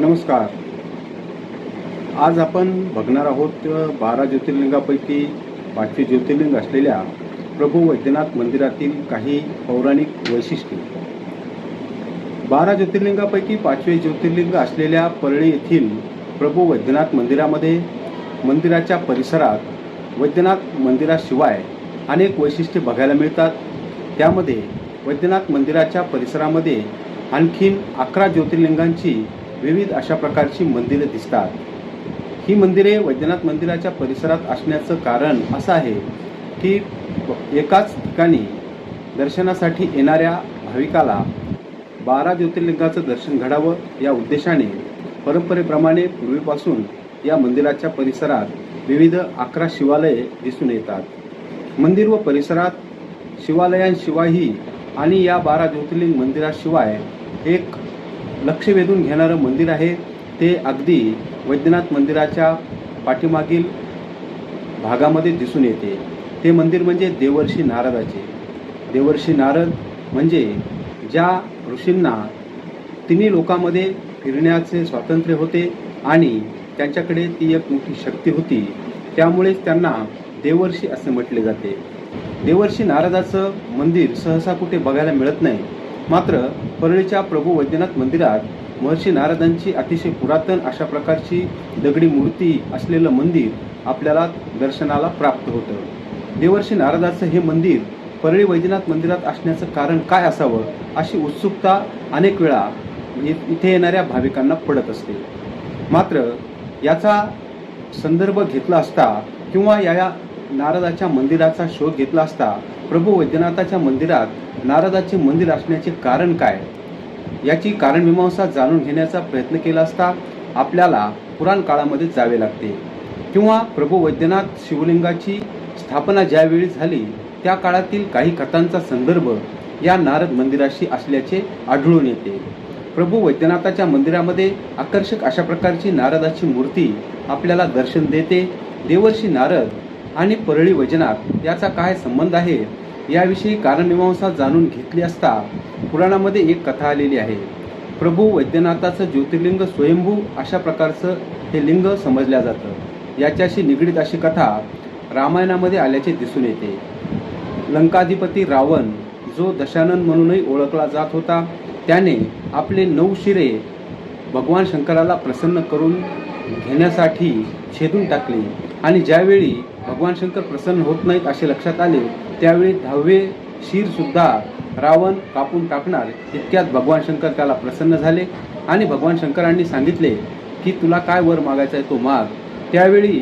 नमस्कार. आज आपण बघणार आहोत बारा ज्योतिर्लिंगापैकी पाचवे ज्योतिर्लिंग असलेल्या प्रभू वैद्यनाथ मंदिरातील काही पौराणिक वैशिष्ट्ये. बारा ज्योतिर्लिंगापैकी पाचवे ज्योतिर्लिंग असलेल्या परळी येथील प्रभू वैद्यनाथ मंदिरामध्ये मंदिराच्या परिसरात वैद्यनाथ मंदिराशिवाय अनेक वैशिष्ट्ये बघायला मिळतात. त्यामध्ये वैद्यनाथ मंदिराच्या परिसरामध्ये आणखीन अकरा ज्योतिर्लिंगांची विविध अशा प्रकारची मंदिरे दिसतात. ही मंदिरे वैद्यनाथ मंदिराच्या परिसरात असण्याचं कारण असं आहे की एकाच ठिकाणी दर्शनासाठी येणाऱ्या भाविकाला बारा ज्योतिर्लिंगाचं दर्शन घडावं या उद्देशाने परंपरेप्रमाणे पूर्वीपासून या मंदिराच्या परिसरात विविध अकरा शिवालये दिसून येतात. मंदिर व परिसरात शिवालयांशिवायही आणि या बारा ज्योतिर्लिंग मंदिराशिवाय एक लक्ष वेधून घेणारं मंदिर आहे. ते अगदी वैद्यनाथ मंदिराच्या पाठीमागील भागामध्ये दिसून येते. ते मंदिर म्हणजे देवर्षी नारदाचे. देवर्षी नारद म्हणजे ज्या ऋषींना तिन्ही लोकांमध्ये फिरण्याचे स्वातंत्र्य होते आणि त्यांच्याकडे ती एक मोठी शक्ती होती त्यामुळेच त्यांना देवर्षी असे म्हटले जाते. देवर्षी नारदाचं मंदिर सहसा कुठे बघायला मिळत नाही. मात्र परळीच्या प्रभू वैद्यनाथ मंदिरात महर्षी नारदांची अतिशय पुरातन अशा प्रकारची दगडी मूर्ती असलेलं मंदिर आपल्याला दर्शनाला प्राप्त होतं. देवर्षी नारदाचं हे मंदिर परळी वैद्यनाथ मंदिरात असण्याचं कारण काय असावं अशी उत्सुकता अनेक वेळा इथे येणाऱ्या भाविकांना पडत असते. मात्र याचा संदर्भ घेतला असता किंवा या या नारदाच्या मंदिराचा शोध घेतला असता प्रभू वैद्यनाथाच्या मंदिरात नारदाचे मंदिर असण्याचे कारण काय? याची कारणमीमांसा जाणून घेण्याचा प्रयत्न केला असता आपल्याला पुराण काळामध्ये जावे लागते. किंवा प्रभू वैद्यनाथ शिवलिंगाची स्थापना ज्यावेळी झाली त्या काळातील काही कथांचा संदर्भ या नारद मंदिराशी असल्याचे आढळून येते. प्रभू वैद्यनाथाच्या मंदिरामध्ये आकर्षक अशा प्रकारची नारदाची मूर्ती आपल्याला दर्शन देते. देवर्षी नारद आणि परळी वैजनाथ याचा काय संबंध आहे? याविषयी कारणमीमांसा जाणून घेतली असता पुराणामध्ये एक कथा आलेली आहे. प्रभू वैद्यनाथाचं ज्योतिर्लिंग स्वयंभू अशा प्रकारचं हे लिंग समजल्या जातं. याच्याशी निगडीत अशी कथा रामायणामध्ये आल्याचे दिसून येते. लंकाधिपती रावण जो दशानन म्हणूनही ओळखला जात होता त्याने आपले नऊ शिरे भगवान शंकराला प्रसन्न करून घेण्यासाठी छेदून टाकले. आणि ज्यावेळी भगवान शंकर प्रसन्न होत नाहीत असे लक्षात आले त्यावेळी दहावे शिर सुद्धा रावण कापून टाकणार इतक्यात भगवान शंकर त्याला प्रसन्न झाले आणि भगवान शंकरांनी सांगितले की तुला काय वर मागायचा आहे तो माग. त्यावेळी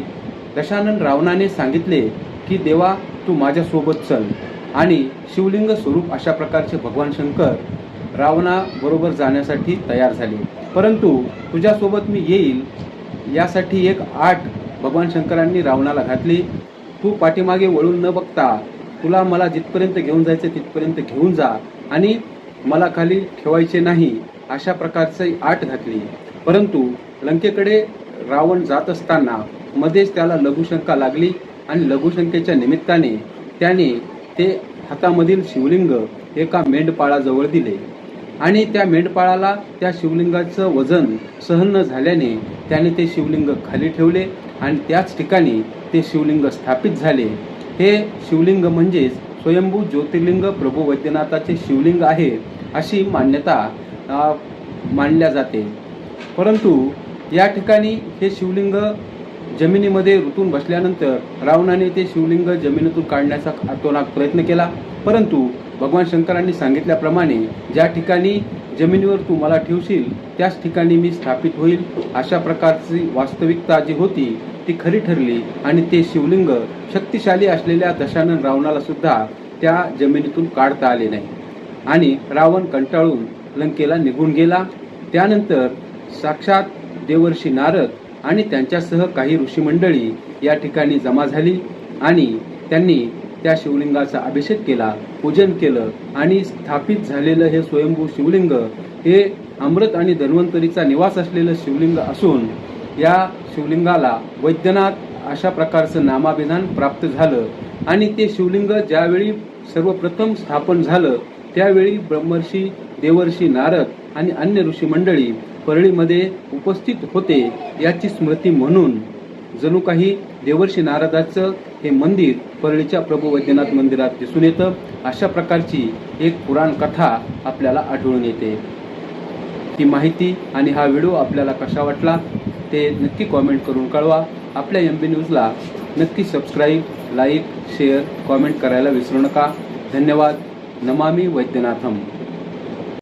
दशानन रावणाने सांगितले की देवा तू माझ्यासोबत चल. आणि शिवलिंग स्वरूप अशा प्रकारचे भगवान शंकर रावणाबरोबर जाण्यासाठी तयार झाले. परंतु तुझ्यासोबत मी येईल यासाठी एक आठ भगवान शंकरांनी रावणाला घातली. तू पाठीमागे वळून न बघता तुला मला जिथपर्यंत घेऊन जायचं तिथपर्यंत घेऊन जा आणि मला खाली ठेवायचे नाही अशा प्रकारचे आठ घातली. परंतु लंकेकडे रावण जात असताना मध्येच त्याला लघुशंका लागली आणि लघुशंकेच्या निमित्ताने त्याने ते हातामधील शिवलिंग एका मेंढपाळाजवळ दिले. आणि त्या मेंढपाळाला त्या शिवलिंगाचं वजन सहन न झाल्याने त्याने ते शिवलिंग खाली ठेवले आणि त्याच ठिकाणी ते शिवलिंग स्थापित झाले. हे शिवलिंग म्हणजेच स्वयंभू ज्योतिर्लिंग प्रभू वैद्यनाथाचे शिवलिंग आहे अशी मान्यता मानल्या जाते. परंतु या ठिकाणी हे शिवलिंग जमिनीमध्ये रुतून बसल्यानंतर रावणाने ते शिवलिंग जमिनीतून काढण्याचा अतोनात प्रयत्न केला. परंतु भगवान शंकरांनी सांगितल्याप्रमाणे ज्या ठिकाणी जमिनीवर तू मला ठेवशील त्याच ठिकाणी मी स्थापित होईल. अशा प्रकारची वास्तविकता जी होती ती खरी ठरली आणि ते शिवलिंग शक्तिशाली असलेल्या दशानन रावणाला सुद्धा त्या जमिनीतून काढता आले नाही. आणि रावण कंटाळून लंकेला निघून गेला. त्यानंतर साक्षात देवर्षी नारद आणि त्यांच्यासह काही ऋषीमंडळी या ठिकाणी जमा झाली आणि त्यांनी त्या शिवलिंगाचा अभिषेक केला पूजन केलं आणि स्थापित झालेलं हे स्वयंभू शिवलिंग हे अमृत आणि धन्वंतरीचा निवास असलेलं शिवलिंग असून या शिवलिंगाला वैद्यनाथ अशा प्रकारचं नामाभिधान प्राप्त झालं आणि ते शिवलिंग ज्यावेळी सर्वप्रथम स्थापन झालं त्यावेळी ब्रह्मर्षी देवर्षी नारद आणि अन्य ऋषी मंडळी परळीमध्ये उपस्थित होते याची स्मृती म्हणून जणू काही देवर्षी नारदाचं हे मंदिर परळीच्या प्रभू वैद्यनाथ मंदिरात दिसून येतं. अशा प्रकारची एक पुराण कथा आपल्याला आढळून येते. ही माहिती आणि हा व्हिडिओ आपल्याला कसा वाटला ते नक्की कॉमेंट करून कळवा. आपल्या एम बी न्यूजला नक्की सबस्क्राईब लाईक शेअर कॉमेंट करायला विसरू नका. धन्यवाद. नमामी वैद्यनाथम.